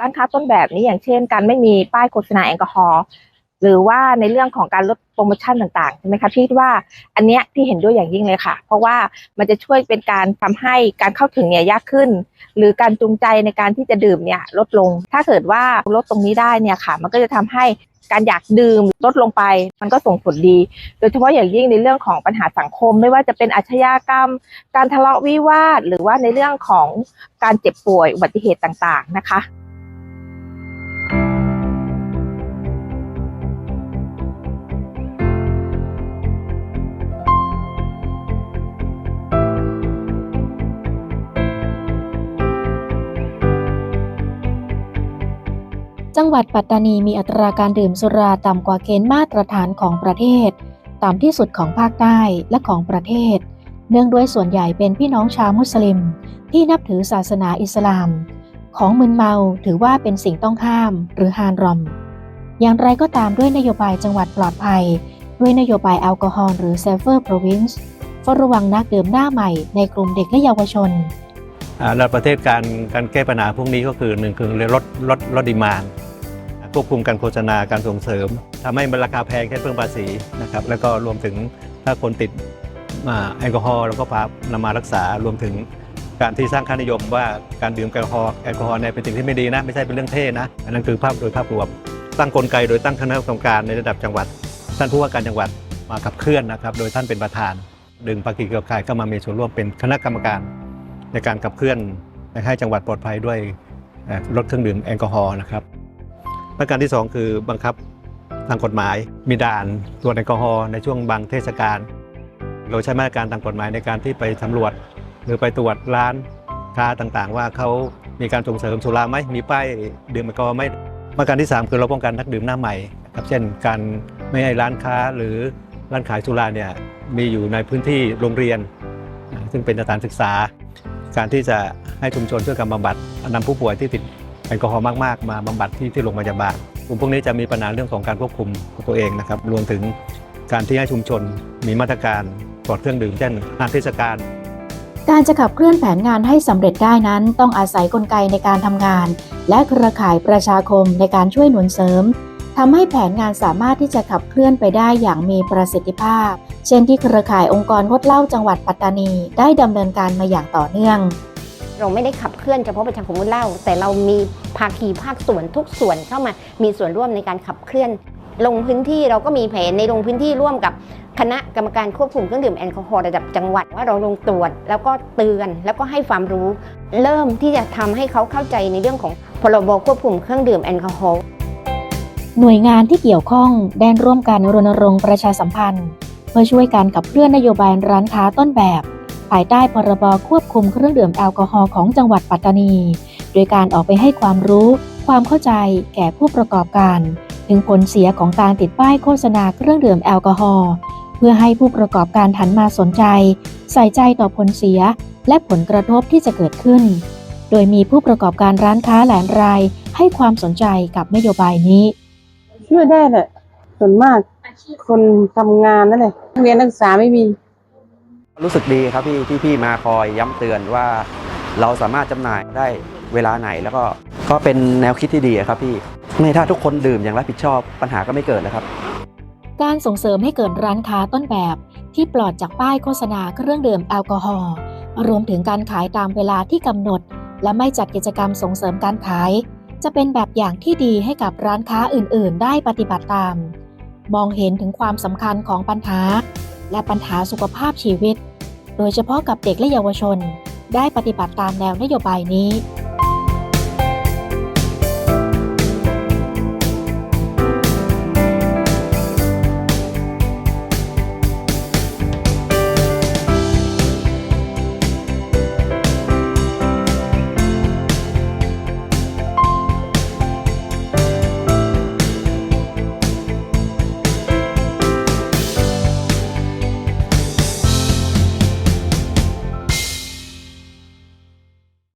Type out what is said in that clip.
ร้านค้าต้นแบบนี้อย่างเช่น การไม่มีป้ายโฆษณาแอลกอฮอล์หรือว่าในเรื่องของการลดโปรโมชั่นต่างๆใช่ไหมคะพี่ว่าอันเนี้ยพี่เห็นด้วยอย่างยิ่งเลยค่ะ เพราะว่ามันจะช่วยเป็นการทำให้การเข้าถึงเนี่ยยากขึ้น หรือการจูงใจในการที่จะดื่มเนี่ยลดลง ถ้าเกิดว่าลดตรงนี้ได้เนี่ยค่ะ มันก็จะทำให้การอยากดื่มลดลงไป มันก็ส่งผลดี โดยเฉพาะอย่างยิ่งในเรื่องของปัญหาสังคม ไม่ว่าจะเป็นอาชญากรรม การทะเลาะวิวาท หรือว่าในเรื่องของการเจ็บป่วยอุบัติเหตุต่างๆนะคะ จังหวัดปัตตานีมีอัตราการดื่มสุราต่ำกว่าเกณฑ์มาตรฐานของประเทศ ต่ำที่สุดของภาคใต้และของประเทศ เนื่องด้วยส่วนใหญ่เป็นพี่น้องชาวมุสลิม ที่นับถือศาสนาอิสลาม ของมึนเมาถือว่าเป็นสิ่งต้องห้ามหรือฮานรอม อย่างไรก็ตามด้วยนโยบายจังหวัดปลอดภัย ด้วยนโยบายแอลกอฮอล์หรือ Safer Province เฝ้าระวังนักดื่มหน้าใหม่ในกลุ่มเด็กและเยาวชนอ่าแล้วประเทศการการแก้ปัญหาพวกนี้ก็คือหนึ่งคือลดลดลดดีมาน ควบคุมการโฆษณาการส่งเสริมทำให้มันราคาแพงแค่เพิ่มภาษีนะครับแล้วก็รวมถึงถ้าคนติดอแอลกอฮอล์แล้วก็พานำมารักษารวมถึงการที่สร้างค่านิยมว่าการดื่มแอลกอฮอล์แอลกอฮอล์เนี่ยเป็นสิ่งที่ไม่ดีนะ ไม่ใช่เป็นเรื่องเท่นะ อันนั้นคือภาพโดยภาพรวม ตั้งกลไกโดยตั้งคณะกรรมการในระดับจังหวัด ท่านผู้ว่าการจังหวัดมาขับเคลื่อนนะครับ โดยท่านเป็นประธาน ดึงภาคีเครือข่ายเข้ามามีส่วนร่วมเป็นคณะกรรมการ ในการขับเคลื่อนให้จังหวัดปลอดภัยด้วยลดเครื่องดื่มแอลกอฮอล์นะครับ ประการที่ 2 คือบังคับทางกฎหมาย มีด่านตรวจแอลกอฮอล์ในช่วงบางเทศกาลเราใช้มาตรการทางกฎหมายในการที่ไปสำรวจ หรือไปตรวจร้านค้าต่างๆ ว่าเขามีการส่งเสริมสุราไหมมีป้ายดื่มแอลกอฮอล์ไหมมาตรการที่ 3 คือเราป้องกันนักดื่มหน้าใหม่ครับเช่นการไม่ให้ร้านค้าหรือร้านขายสุราเนี่ยมีอยู่ในพื้นที่โรงเรียน ซึ่งเป็นสถานศึกษา การที่จะให้ชุมชนช่วยกันบำบัดนำผู้ป่วยที่ติด แอลกอฮอล์มากๆ มาบำบัดที่ที่โรงพยาบาลกลุ่มพวกนี้จะมีปัญหาเรื่องของการควบคุมตัวเองนะครับรวมถึงการที่ให้ชุมชนมีมาตรการปลอดเครื่องดื่มเช่นงานเทศกาลการจะขับเคลื่อนแผนงานให้สำเร็จได้นั้น ต้องอาศัยกลไกในการทำงาน และเครือข่ายประชาคมในการช่วยหนุนเสริมทำให้แผนงานสามารถที่จะขับเคลื่อนไปได้อย่างมีประสิทธิภาพ เช่นที่เครือข่ายองค์กรงดเหล้าจังหวัดปัตตานี ได้ดำเนินการมาอย่างต่อเนื่อง เราไม่ได้ขับเคลื่อนเฉพาะประชาคมงดเล้าแต่เรามีภาคีภาคส่วนทุกส่วนเข้ามามีส่วนร่วมในการขับเคลื่อน ลงพื้นที่เราก็มีแผนในลงพื้นที่ร่วมกับคณะกรรมการควบคุมเครื่องดื่มแอลกอฮอล์ระดับจังหวัดว่าเราลงตรวจ แล้วก็เตือนแล้วก็ให้ความรู้ เริ่มที่จะทำให้เขาเข้าใจในเรื่องของพรบควบคุมเครื่องดื่มแอลกอฮอล์หน่วยงานที่เกี่ยวข้องได้ร่วมกันรณรงค์ประชาสัมพันธ์ เพื่อช่วยการขับเคลื่อนนโยบายร้านค้าต้นแบบ ภายใต้พรบควบคุมเครื่องดื่มแอลกอฮอล์ของจังหวัดปัตตานี โดยการออกไปให้ความรู้ ความเข้าใจแก่ผู้ประกอบการ ถึงผลเสียของการติดป้ายโฆษณาเครื่องดื่มแอลกอฮอล์เพื่อให้ผู้ประกอบการหันมาสนใจ ใส่ใจต่อผลเสีย และผลกระทบที่จะเกิดขึ้น โดยมีผู้ประกอบการร้านค้าหลายรายให้ความสนใจกับนโยบายนี้ช่วยได้แหละส่วนมากคนทำงานนั่นแหละเรียนนักศึกษาไม่มี รู้สึกดีครับพี่ที่พี่มาคอยย้ำเตือนว่า เราสามารถจำหน่ายได้เวลาไหนแล้วก็ก็เป็นแนวคิดที่ดีครับพี่ไม่ถ้าทุกคนดื่มอย่างรับผิดชอบปัญหาก็ไม่เกิดแล้วครับ การส่งเสริมให้เกิดร้านค้าต้นแบบ ที่ปลอดจากป้ายโฆษณาเครื่องดื่มแอลกอฮอล์รวมถึงการขายตามเวลาที่กำหนด และไม่จัดกิจกรรมส่งเสริมการขาย จะเป็นแบบอย่างที่ดีให้กับร้านค้าอื่น ๆ ได้ปฏิบัติตาม มองเห็นถึงความสำคัญของปัญหา และปัญหาสุขภาพชีวิต โดยเฉพาะกับเด็กและเยาวชน ได้ปฏิบัติตามแนวนโยบายนี้